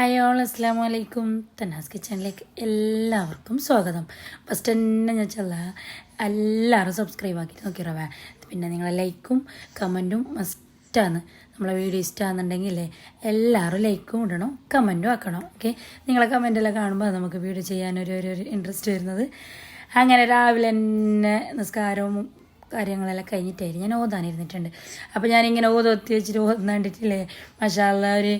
Hi all അസ്സാം വലൈക്കും തന്നാസ് കിച്ചണിലേക്ക് എല്ലാവർക്കും സ്വാഗതം. ഫസ്റ്റ് തന്നെ ഞാൻ ചെല്ല എല്ലാവരും സബ്സ്ക്രൈബ് ആക്കി നോക്കിയിറവേ പിന്നെ നിങ്ങളെ ലൈക്കും കമന്റും മസ്റ്റാണ് നമ്മളെ വീഡിയോ ഇഷ്ടമാണെന്നുണ്ടെങ്കിൽ എല്ലാവരും ലൈക്കും ഇടണം കമന്റും ആക്കണം ഓക്കെ നിങ്ങളെ കമന്റെല്ലാം കാണുമ്പോൾ നമുക്ക് വീഡിയോ ചെയ്യാൻ ഒരു ഇൻട്രസ്റ്റ് വരുന്നത്. അങ്ങനെ രാവിലെ തന്നെ നിസ്കാരവും കാര്യങ്ങളെല്ലാം കഴിഞ്ഞിട്ടായിരുന്നു. ഞാൻ ഓതാനിരുന്നിട്ടുണ്ട് അപ്പോൾ ഞാനിങ്ങനെ ഓതൊത്തി വെച്ചിട്ട് ഓതാണ്ടിട്ടില്ലേ മഷാല്ല ഒരു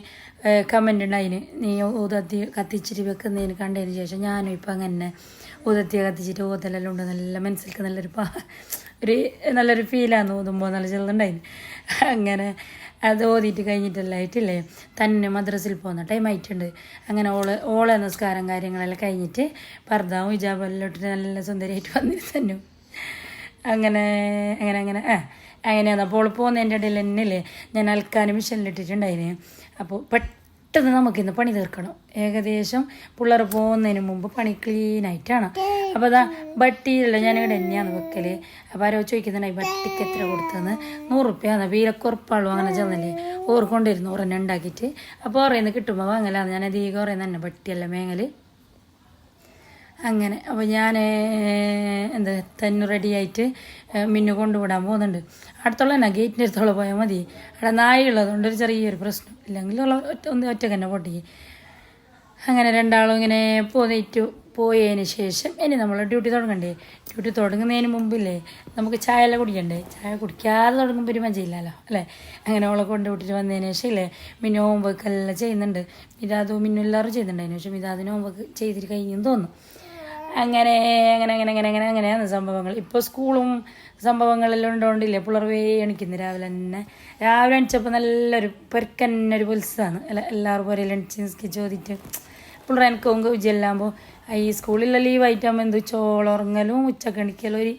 കമന്റ് ഉണ്ടായിന് നീ ഊതത്തി കത്തിച്ചിട്ട് വെക്കുന്നതിന് കണ്ടതിന് ശേഷം ഞാനും ഇപ്പം അങ്ങനെ ഊതത്തി കത്തിച്ചിട്ട് ഊതലെല്ലാം ഉണ്ട്. നല്ല മനസ്സിലേക്ക് നല്ലൊരു പാ ഒരു നല്ലൊരു ഫീലാണ് ഊതുമ്പോൾ നല്ല ചെറുതുണ്ടായിന്. അങ്ങനെ അത് ഓതിയിട്ട് കഴിഞ്ഞിട്ടെല്ലായിട്ടില്ലേ തന്നെ മദ്രസിൽ പോകുന്ന ടൈം ആയിട്ടുണ്ട്. അങ്ങനെ ഓൾ ഓളെ നിസ്കാരം കാര്യങ്ങളെല്ലാം കഴിഞ്ഞിട്ട് പർദ്ദാവും ഇജാബെല്ലാം ഇട്ടിട്ട് നല്ല സുന്ദരിയായിട്ട് വന്നിരുന്നു. അങ്ങനെ അങ്ങനെ അങ്ങനെ ആ അങ്ങനെയാണ് അപ്പോൾ പോകുന്നതിന്റെ ഇടയിൽ തന്നെ അല്ലേ ഞാൻ അൽക്കാനും മിഷനിലിട്ടിട്ടുണ്ടായിരുന്നു അപ്പോൾ പെട്ടെന്ന് നമുക്കിന്ന് പണി തീർക്കണം. ഏകദേശം പിള്ളേർ പോകുന്നതിന് മുമ്പ് പണി ക്ലീൻ ആയിട്ടാണ്. അപ്പോൾ അതാ ബട്ടിയിലല്ല ഞാൻ ഇവിടെ തന്നെയാണ് വെക്കൽ. അപ്പോൾ ആരോ ചോദിക്കുന്നുണ്ടായി ബട്ടിക്ക് എത്ര കൊടുത്തതെന്ന്? നൂറ് വീലക്കുറപ്പാളും അങ്ങനെ ചെന്നല്ലേ ഓർക്കൊണ്ടിരുന്നു ഒരെണ്ണം ഉണ്ടാക്കിയിട്ട്. അപ്പോൾ ഓറേന്ന് കിട്ടുമ്പോൾ വാങ്ങലാണ് ഞാൻ അധികം ഓറേന്ന് തന്നെ ബട്ടിയല്ല മേങ്ങൽ അങ്ങനെ. അപ്പോൾ ഞാൻ എന്താ തന്നെ റെഡിയായിട്ട് മിന്നു കൊണ്ടുവിടാൻ പോകുന്നുണ്ട്. അടുത്തുള്ള തന്നെ ഗേറ്റിന്റെ അടുത്തുള്ള പോയാൽ മതി. അവിടെ നായുള്ളതുകൊണ്ട് ഒരു ചെറിയൊരു പ്രശ്നം. ഇല്ലെങ്കിൽ ഉള്ള ഒറ്റ ഒന്ന് ഒറ്റയ്ക്ക് തന്നെ പൊട്ടി. അങ്ങനെ രണ്ടാളും ഇങ്ങനെ പോന്നിട്ട്. പോയതിന് ശേഷം ഇനി നമ്മൾ ഡ്യൂട്ടി തുടങ്ങണ്ടേ? ഡ്യൂട്ടി തുടങ്ങുന്നതിന് മുമ്പില്ലേ നമുക്ക് ചായ എല്ലാം കുടിക്കണ്ടേ? ചായ കുടിക്കാതെ തുടങ്ങുമ്പോൾ ഒരു മജയില്ലല്ലോ അല്ലേ? അങ്ങനെ അവളെ കൊണ്ട് വിട്ടിട്ട് വന്നതിന് ശേഷം ഇല്ലേ മിന്നു ഹോംവർക്ക് എല്ലാം ചെയ്യുന്നുണ്ട്. മിതാദു മിന്നു എല്ലാവരും ചെയ്യുന്നുണ്ട്. അതിന് ശേഷം മിതാദിന് ഹോംവർക്ക് ചെയ്തിട്ട് കഴിഞ്ഞെന്ന് തോന്നുന്നു. അങ്ങനെ അങ്ങനെ അങ്ങനെ അങ്ങനെ അങ്ങനെ അങ്ങനെയാണ് സംഭവങ്ങൾ. ഇപ്പോൾ സ്കൂളും സംഭവങ്ങളെല്ലാം ഉണ്ടോണ്ടില്ലേ? പുളർവേ എണിക്കുന്നു. രാവിലെ തന്നെ. രാവിലെ എണിച്ചപ്പോൾ നല്ലൊരു പെരുക്കന്നെ ഒരു പുൽസാണ്. അല്ല എല്ലാവരും പോലെ എണിച്ച് ചോദിച്ചിട്ട് പിള്ളേർ എനിക്കും ഉച്ചയെല്ലാകുമ്പോൾ ഈ സ്കൂളിലെ ലീവ് ആയിട്ടാകുമ്പോൾ എന്ത് ചോളുറങ്ങലും ഉച്ചയ്ക്ക് എണിക്കലും ഒരു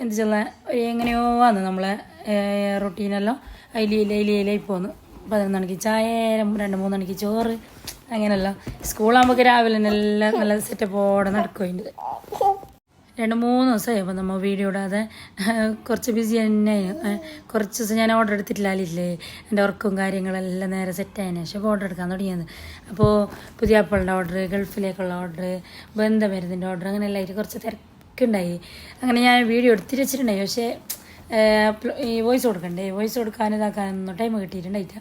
എന്ത് ചെല്ല എങ്ങനെയോ ആണ് നമ്മളെ റൊട്ടീനെല്ലാം അതിലേലായി അതിലായി പോന്നു. പതിനൊന്ന് മണിക്ക് ചായ രണ്ട് മൂന്ന് മണിക്ക് ചോറ്. അങ്ങനെയല്ല. സ്കൂളാകുമ്പോൾ രാവിലെ തന്നെ നല്ല നല്ല സെറ്റപ്പോടെ നടക്കുന്നുണ്ട് രണ്ട് മൂന്ന് ദിവസമായി അപ്പോൾ നമ്മൾ വീഡിയോ ഇടാതെ കുറച്ച് ബിസി തന്നെ കുറച്ച് ദിവസം ഞാൻ ഓർഡർ എടുത്തിട്ടില്ലാലില്ലേ എന്റെ വർക്കും കാര്യങ്ങളെല്ലാം നേരെ സെറ്റ് ആയതിനു ശേഷം ഓർഡർ എടുക്കാൻ തുടങ്ങിയത്. അപ്പോൾ പുതിയ ആപ്പിളിന്റെ ഓർഡർ ഗൾഫിലേക്കുള്ള ഓർഡർ ബന്ധമരുന്നിന്റെ ഓർഡർ അങ്ങനെ എല്ലാം ആയിട്ട് കുറച്ച് തിരക്കുണ്ടായി. അങ്ങനെ ഞാൻ വീഡിയോ എടുത്തിട്ട് വെച്ചിട്ടുണ്ടായി. പക്ഷേ ഈ വോയിസ് കൊടുക്കണ്ടേ? വോയിസ് കൊടുക്കാനും ഇതാക്കാനൊന്നും ടൈം കിട്ടിയിട്ടുണ്ടായിട്ട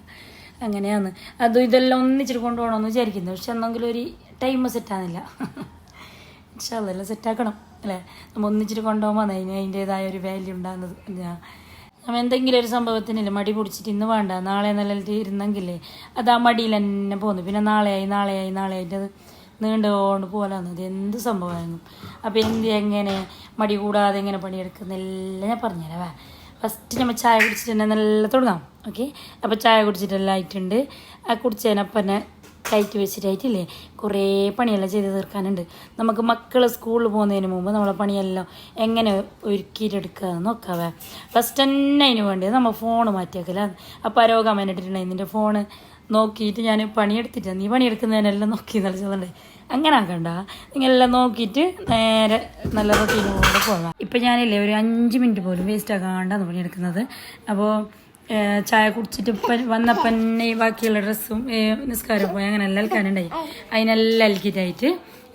അങ്ങനെയാണ്. അതും ഇതെല്ലാം ഒന്നിച്ചിട്ട് കൊണ്ടുപോകണമെന്ന് വിചാരിക്കുന്നു. പക്ഷെ എന്നെങ്കിലും ഒരു ടൈം സെറ്റാകുന്നില്ല പക്ഷെ അതെല്ലാം സെറ്റാക്കണം അല്ലേ? നമ്മൾ ഒന്നിച്ചിട്ട് കൊണ്ടുപോകുമ്പോൾ അതിന് അതിന്റേതായ ഒരു വാല്യൂ ഉണ്ടാകുന്നത്. ഞാൻ നമ്മൾ എന്തെങ്കിലും ഒരു സംഭവത്തിനില്ല മടി പിടിച്ചിട്ട് ഇന്ന് വേണ്ട നാളെ നല്ല ഇരുന്നെങ്കിലേ അത് ആ മടിയിൽ തന്നെ പോകുന്നു. പിന്നെ നാളെയായി നാളെയായി നാളെ ആയിട്ട് അത് നീണ്ടുകൊണ്ട് പോലാന്ന് അത് എന്ത് സംഭവമായിരുന്നു? അപ്പോൾ എന്ത് എങ്ങനെ മടി കൂടാതെ എങ്ങനെ പണിയെടുക്കുന്നെല്ലാം ഞാൻ പറഞ്ഞുതരാം ഫസ്റ്റ് നമ്മൾ ചായ കുടിച്ചിട്ട് നല്ല തുടങ്ങാം ഓക്കെ? അപ്പോൾ ചായ കുടിച്ചിട്ടെല്ലാം ആയിട്ടുണ്ട്. ആ കുടിച്ചതിനപ്പം തന്നെ കയറ്റി വെച്ചിട്ടായിട്ടില്ലേ? കുറേ പണിയെല്ലാം ചെയ്ത് തീർക്കാനുണ്ട്. നമുക്ക് മക്കൾ സ്കൂളിൽ പോകുന്നതിന് മുമ്പ് നമ്മളെ പണിയെല്ലാം എങ്ങനെ ഒരുക്കിയിട്ടെടുക്കുക എന്ന് നോക്കാവേ. ഫസ്റ്റ് തന്നെ അതിന് വേണ്ടി നമ്മൾ ഫോൺ മാറ്റിയാക്കില്ല അപ്പോൾ ആ രോഗം ഇട്ടിട്ടുണ്ടായി. നിന്റെ ഫോണ് നോക്കിയിട്ട് ഞാൻ പണിയെടുത്തിട്ടാണ് നീ പണിയെടുക്കുന്നതിനെല്ലാം നോക്കി കളിച്ചതുണ്ട് അങ്ങനെ ആക്കണ്ട നിങ്ങളെല്ലാം നോക്കിയിട്ട് നേരെ നല്ല റൊട്ടീനോടെ പോകാം. ഇപ്പം ഞാനില്ലേ ഒരു അഞ്ച് മിനിറ്റ് പോലും വേസ്റ്റ് ആക്കാണ്ടാണ് പണിയെടുക്കുന്നത് അപ്പോൾ ചായ കുടിച്ചിട്ട് ഇപ്പം വന്നപ്പം ബാക്കിയുള്ള ഡ്രസ്സും നിസ്കാരം പോയി. അങ്ങനെ എല്ലാം അൽക്കാനുണ്ടായി. അതിനെല്ലാം അൽക്കിട്ടായിട്ട്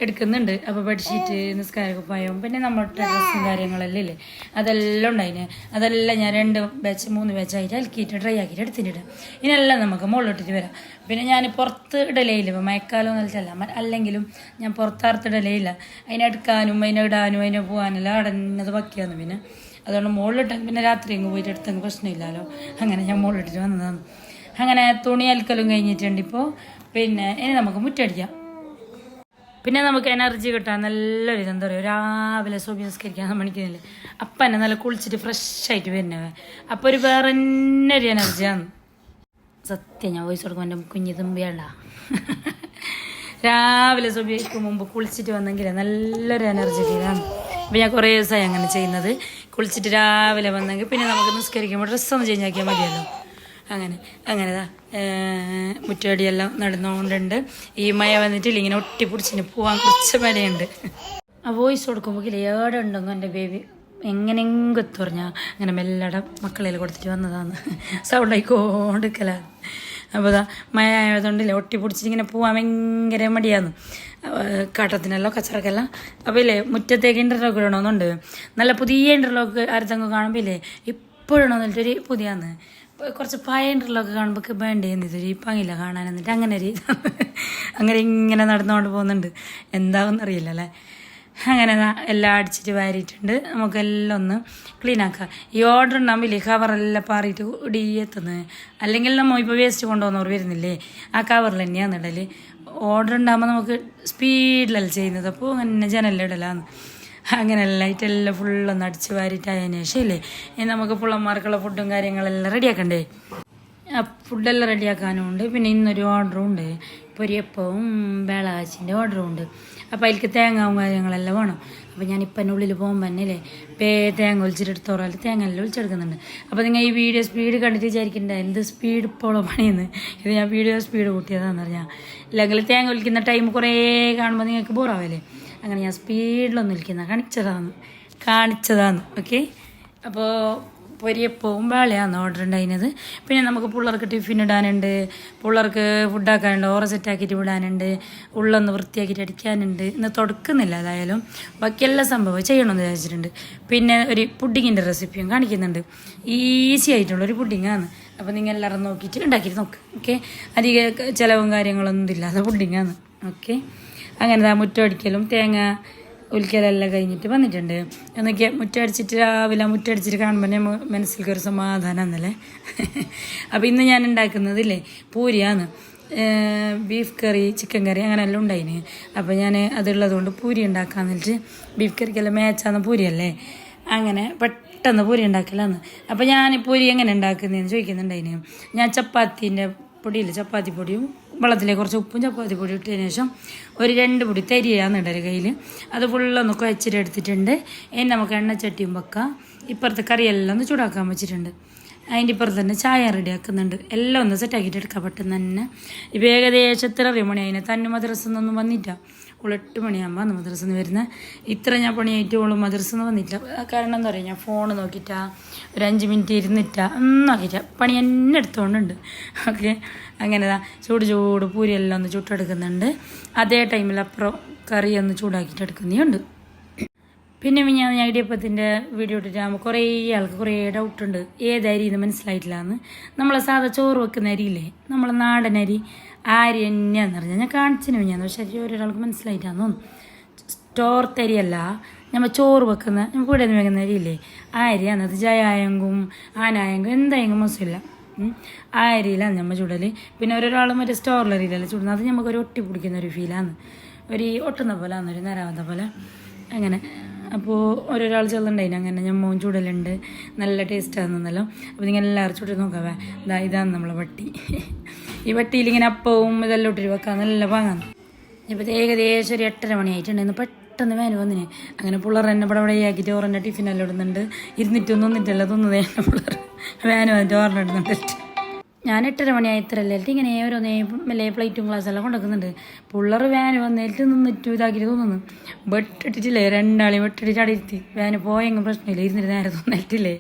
എടുക്കുന്നുണ്ട്. അപ്പോൾ ബെഡ്ഷീറ്റ് പോയോ പിന്നെ നമ്മുടെ ഡ്രസ്സും കാര്യങ്ങളെല്ലാം ഇല്ലേ? അതെല്ലാം ഉണ്ടായിന്. അതെല്ലാം ഞാൻ രണ്ട് ബാച്ച് മൂന്ന് ബാച്ചായിട്ട് അലക്കിയിട്ട് ഡ്രൈ ആക്കിയിട്ട് എടുത്തിട്ടുണ്ട്. ഇതിനെല്ലാം നമുക്ക് മുകളിലിട്ടിട്ട് വരാം. പിന്നെ ഞാൻ പുറത്ത് ഇടലേയില്ല. ഇപ്പോൾ മഴക്കാലം നിലത്തല്ല അല്ലെങ്കിലും ഞാൻ പുറത്തറുത്ത് ഇടലേയില്ല. അതിനെടുക്കാനും അതിനെ ഇടാനും അതിനെ പോകാനെല്ലാം അടഞ്ഞത് ബാക്കിയാണ് പിന്നെ. അതുകൊണ്ട് മുകളിലിട്ടെങ്കിൽ പിന്നെ രാത്രി അങ്ങ് പോയിട്ട് എടുത്തെങ്കിൽ പ്രശ്നമില്ലല്ലോ. അങ്ങനെ ഞാൻ മുകളിലിട്ടിട്ട് വന്നതാണ്. അങ്ങനെ തുണി അലക്കലും കഴിഞ്ഞിട്ടുണ്ട് ഇപ്പോൾ പിന്നെ ഇനി നമുക്ക് മുറ്റടിക്കാം. പിന്നെ നമുക്ക് എനർജി കിട്ടാൻ നല്ലൊരു ഇതെന്താ പറയുക രാവിലെ സോബി സംസ്കരിക്കാൻ മണിക്കുന്നില്ലേ അപ്പം തന്നെ നല്ല കുളിച്ചിട്ട് ഫ്രഷ് ആയിട്ട് വരുന്നവ അപ്പോൾ ഒരു വേറെ തന്നെ ഒരു എനർജിയാണ് സത്യം ഞാൻ വോയിസ് കൊടുക്കുമ്പോൾ എന്റെ കുഞ്ഞു തുമ്പിയണ്ട. രാവിലെ സോബിക്ക് മുമ്പ് കുളിച്ചിട്ട് വന്നെങ്കിൽ നല്ലൊരു എനർജി ഫീലാണ് അപ്പോൾ ഞാൻ കുറേ ദിവസമായി അങ്ങനെ ചെയ്യുന്നത്. കുളിച്ചിട്ട് രാവിലെ വന്നെങ്കിൽ പിന്നെ നമുക്ക് നിസ്കരിക്കുമ്പോൾ ഡ്രസ്സൊന്ന് ചേഞ്ച് ആക്കിയാൽ മതിയല്ലോ. അങ്ങനെ അങ്ങനെ അങ്ങനെതാ മുറ്റടിയെല്ലാം നടന്നുകൊണ്ടുണ്ട് ഈ മഴ വന്നിട്ടില്ല ഇങ്ങനെ ഒട്ടിപ്പിടിച്ചിന് പോവാൻ കുറച്ച് മഴയുണ്ട്. ആ വോയിസ് കൊടുക്കുമ്പോൾ ഏടെ ഉണ്ടെങ്കിൽ എന്റെ ബേബി എങ്ങനെയെങ്കിലും തുറഞ്ഞ അങ്ങനെ മെല്ലട മക്കളെ കൊടുത്തിട്ട് വന്നതാണ് സൗണ്ട് ആയിക്കോണ്ടിരിക്കലാണ് അപ്പോൾ ഇതാ മഴ ആയതുകൊണ്ടില്ലേ ഒട്ടി പോവാൻ ഭയങ്കര മടിയാന്ന്. കാട്ടത്തിനെല്ലാം കച്ചറക്കെല്ലാം. അപ്പോൾ ഇല്ലേ മുറ്റത്തേക്ക് ഇന്റർലോക്ക് ഇടണമെന്നുണ്ട് നല്ല പുതിയ ഇന്റർലോക്ക് ആരത്തെങ്കിലും കാണുമ്പോൾ ഇല്ലേ ഇപ്പോഴാണോ എന്നിട്ടൊരു പുതിയാന്ന്. കുറച്ച് പഴയ ഇന്റർലോക്ക് കാണുമ്പോൾ വേണ്ടേന്ന് ഇതൊരു ഇപ്പങ്ങില്ല കാണാൻ എന്നിട്ട് അങ്ങനെ ഒരു അങ്ങനെ ഇങ്ങനെ നടന്നുകൊണ്ട് പോകുന്നുണ്ട്. എന്താണെന്ന് അറിയില്ല അല്ലേ? അങ്ങനെ എല്ലാം അടിച്ചിട്ട് വാരിയിട്ടുണ്ട്. നമുക്കെല്ലാം ഒന്ന് ക്ലീൻ ആക്കാം. ഈ ഓർഡർ ഉണ്ടാകുമ്പോൾ കവറെല്ലാം പാറിയിട്ട് ഇടി എത്തുന്നത് അല്ലെങ്കിൽ നമ്മൾ ഇപ്പോൾ വേസ്റ്റ് കൊണ്ടുപോകുന്നവർ വരുന്നില്ലേ? ആ കവറിൽ തന്നെയാണ് ഓർഡർ ഉണ്ടാകുമ്പോൾ നമുക്ക് സ്പീഡിലല്ല ചെയ്യുന്നത്? അപ്പോൾ അങ്ങനെ ജനലിൽ ഇടലാന്ന്. അങ്ങനെ ലൈറ്റ് എല്ലാം ഫുള്ളൊന്ന് അടിച്ച് വാരിയിട്ടായതിനു ശേഷം ഇല്ലേ ഇനി നമുക്ക് പുള്ളന്മാർക്കുള്ള ഫുഡും കാര്യങ്ങളെല്ലാം റെഡിയാക്കണ്ടേ ഫുഡെല്ലാം റെഡിയാക്കാനും ഉണ്ട് പിന്നെ ഇന്നൊരു ഓർഡറും ഉണ്ട്. പൊരിയപ്പവും വേളാച്ചിന്റെ ഓർഡറും ഉണ്ട്. അപ്പോൾ അതിലേക്ക് തേങ്ങാവും കാര്യങ്ങളെല്ലാം വേണം. അപ്പോൾ ഞാൻ ഇപ്പം ഉള്ളിൽ പോകുമ്പോൾ തന്നെ അല്ലേ പേ തേങ്ങ ഒലിച്ചിട്ടെടുത്തോറാൽ തേങ്ങ എല്ലാം ഒലിച്ചെടുക്കുന്നുണ്ട്. അപ്പോൾ നിങ്ങൾ ഈ വീഡിയോ സ്പീഡ് കണ്ടിട്ട് വിചാരിക്കേണ്ട. എന്ത് സ്പീഡ് ഇപ്പോഴും പണിയെന്ന്. ഇത് ഞാൻ വീഡിയോ സ്പീഡ് കൂട്ടിയതാണെന്ന് പറഞ്ഞാൽ അല്ലെങ്കിൽ തേങ്ങ ഒലിക്കുന്ന ടൈം കുറേ കാണുമ്പോൾ നിങ്ങൾക്ക് ബോറാവല്ലേ അങ്ങനെ ഞാൻ സ്പീഡിലൊന്നും ഇരിക്കുന്ന കാണിച്ചതാണ് കാണിച്ചതാണ് ഓക്കെ അപ്പോൾ പൊരിയപ്പവും വേളയാണ് ഓർഡർ ഉണ്ടായിരുന്നത് പിന്നെ നമുക്ക് പിള്ളേർക്ക് ടിഫിൻ ഇടാനുണ്ട് പിള്ളേർക്ക് ഫുഡാക്കാനുണ്ട് ഓറ സെറ്റാക്കിയിട്ട് വിടാനുണ്ട് ഉള്ളൊന്ന് വൃത്തിയാക്കിയിട്ട് അടിക്കാനുണ്ട്. ഇന്ന് തുടക്കുന്നില്ല അതായാലും ബാക്കി എല്ലാ സംഭവം ചെയ്യണമെന്ന് വിചാരിച്ചിട്ടുണ്ട്. പിന്നെ ഒരു പുഡിങ്ങിന്റെ റെസിപ്പിയും കാണിക്കുന്നുണ്ട്. ഈസി ആയിട്ടുള്ള ഒരു പുഡിങ്ങാണ് അപ്പോൾ നിങ്ങൾ എല്ലാവരും നോക്കിയിട്ട് ഉണ്ടാക്കിയിട്ട് നോക്ക് ഓക്കെ അധികം ചിലവും കാര്യങ്ങളൊന്നും ഇല്ലാതെ പുഡിങ്ങാണ് ഓക്കെ അങ്ങനെ ആ മുറ്റം അടിക്കലും തേങ്ങ ഉലിക്കലെല്ലാം കഴിഞ്ഞിട്ട് വന്നിട്ടുണ്ട്. എന്നൊക്കെ മുറ്റടിച്ചിട്ട് രാവിലെ മുറ്റടിച്ചിട്ട് കാണുമ്പോൾ ഞാൻ മനസ്സിലേക്ക് ഒരു സമാധാനം എന്നല്ലേ? അപ്പോൾ ഇന്ന് ഞാൻ ഉണ്ടാക്കുന്നത് ഇല്ലേ പൂരിയാണ് ബീഫ് കറി ചിക്കൻ കറി അങ്ങനെയെല്ലാം ഉണ്ടായിന്. അപ്പോൾ ഞാൻ അതുള്ളത് കൊണ്ട് പൂരി ഉണ്ടാക്കാൻ വെച്ചിട്ട് ബീഫ് കറിക്കെല്ലാം മേച്ചാന്ന് പൂരിയല്ലേ? അങ്ങനെ പെട്ടെന്ന് പൂരി ഉണ്ടാക്കലാന്ന്. അപ്പോൾ ഞാൻ പൂരി എങ്ങനെ ഉണ്ടാക്കുന്നതെന്ന് ചോദിക്കുന്നുണ്ടായിന്. ഞാൻ ചപ്പാത്തീന്റെ പൊടിയില്ല ചപ്പാത്തി പൊടിയും വെള്ളത്തിലേക്ക് കുറച്ച് ഉപ്പും ചപ്പാത്തി പൊടി ഇട്ടതിന് ശേഷം ഒരു രണ്ട് പൊടി തരിയാണ് ഇടൽ കയ്യിൽ അത് ഫുള്ളൊന്ന് കുഴച്ചിട്ട് എടുത്തിട്ടുണ്ട്. ഇനി നമുക്ക് എണ്ണച്ചട്ടിയും വെക്കാം. ഇപ്പുറത്തെ കറിയെല്ലാം ഒന്ന് ചൂടാക്കാൻ വെച്ചിട്ടുണ്ട്. അതിന്റെ ഇപ്പുറത്ത് തന്നെ ചായ റെഡി ആക്കുന്നുണ്ട് എല്ലാം ഒന്ന് സെറ്റാക്കിയിട്ട് എടുക്കാൻ പെട്ടെന്ന് തന്നെ. ഇപ്പോൾ ഏകദേശം എത്ര മണി അതിനെ തന്നെ മദ്രസ വന്നിട്ടാണ് വന്നിട്ടാ ഓൾ എട്ട് മണിയാകുമ്പോൾ അന്ന് മദ്രസ നിന്ന് വരുന്നത് ഇത്ര ഞാൻ പണിയായിട്ട് ഓൾ മദ്രസ നിന്ന് വന്നിട്ടില്ല കാരണം എന്താ പറയുക ഞാൻ ഫോൺ നോക്കിയിട്ടാ ഒരു അഞ്ച് മിനിറ്റ് ഇരുന്നിട്ടാ ഒന്നും ആക്കിയിട്ടാ പണി എന്നെ എടുത്തുകൊണ്ടുണ്ട് ഓക്കെ? അങ്ങനെ ദാ ചൂട് ചൂട് പൂരിയെല്ലാം ഒന്ന് ചുട്ടെടുക്കുന്നുണ്ട്. അതേ ടൈമിൽ അപ്പുറം കറി ഒന്ന് ചൂടാക്കിയിട്ട് എടുക്കുന്നതുണ്ട് പിന്നെ ഞാൻ ഞാൻ ഇടിയപ്പത്തിന്റെ വീഡിയോ ഇട്ടിട്ടാകുമ്പോൾ കുറേ ആൾക്ക് കുറേ ഡൗട്ടുണ്ട് ഏത് അരി എന്ന് മനസ്സിലായിട്ടില്ല എന്ന് നമ്മളെ സാധാ ചോറ് വെക്കുന്ന അരിയില്ലേ? നമ്മളെ നാടൻ അരി. ആ എന്ന് പറഞ്ഞാൽ ഞാൻ കാണിച്ചിന് ഞാൻ പക്ഷേ ഒരാൾക്ക് മനസ്സിലായിട്ടാന്ന് തോന്നുന്നു. സ്റ്റോർ തരിയല്ല. നമ്മൾ ചോറ് വെക്കുന്ന നമുക്ക് ഇവിടെ നിന്ന് വെക്കുന്ന അരിയില്ലേ? ആ എന്നത് ജയായെങ്കും ആനായങ്കും എന്തായെങ്കിലും മോശമില്ല. ആ അരിയിലാണ് നമ്മൾ ചുടൽ പിന്നെ ഒരാൾ മറ്റേ സ്റ്റോറിലറിയില്ല അരിയിലല്ല ചുടുന്നത്. അത് നമുക്കൊരു ഒട്ടി പിടിക്കുന്ന ഒരു ഫീലാണ് ഒരു ഒട്ടുന്ന പോലെ ഒരു നേരാവുന്ന പോലെ. അങ്ങനെ. അപ്പോൾ ഓരോരാൾ ചെല്ലുണ്ടായിന് അങ്ങനെ ഞാൻ മോൻ ചൂടലുണ്ട്. നല്ല ടേസ്റ്റാണെന്നല്ലോ അപ്പോൾ നിങ്ങൾ എല്ലാവരും ചുട്ടി നോക്കാവേ. ഇതാ ഇതാണ് നമ്മളെ വട്ടി. ഈ വട്ടിയിൽ ഇങ്ങനെ അപ്പവും ഇതെല്ലാം ഇട്ടിട്ട് വെക്കാൻ നല്ല വാങ്ങാൻ ഇപ്പോൾ ഏകദേശം ഒരു എട്ടര മണിയായിട്ടുണ്ടായിരുന്നു പെട്ടെന്ന് വേന വന്നിന്. അങ്ങനെ പിള്ളേർ എന്നെ ഇവിടെ ഇവിടെ ആക്കിയിട്ട് ഓറന്റെ ടിഫിനെല്ലാം ഇടുന്നുണ്ട്. ഇരുന്നിട്ടൊന്നും ഒന്നിട്ടല്ല തിന്നത് എന്നെ പിള്ളേർ. വേന വന്നിട്ട് ഓറിന്റെ ഇടുന്നുണ്ട്. ഞാൻ എട്ടര മണിയായി ഇത്ര ഇത്രല്ലേ ഇങ്ങനെ ഓരോന്നേ മെല്ലെ പ്ലേറ്റും ഗ്ലാസ്സെല്ലാം കൊണ്ടുവെക്കുന്നുണ്ട്. പിള്ളേർ വാന് വന്നിട്ട് നിന്നിട്ട് ഇതാക്കിയിട്ട് തോന്നുന്നു. വെട്ടിട്ടിട്ടില്ലേ രണ്ടാളി വെട്ടിട്ടിട്ട് അവിടെ ഇരുത്തി വാന് പോയെങ്കിൽ പ്രശ്നമില്ല. ഇരുന്നിട്ട് നേരെ തോന്നിട്ടില്ലേ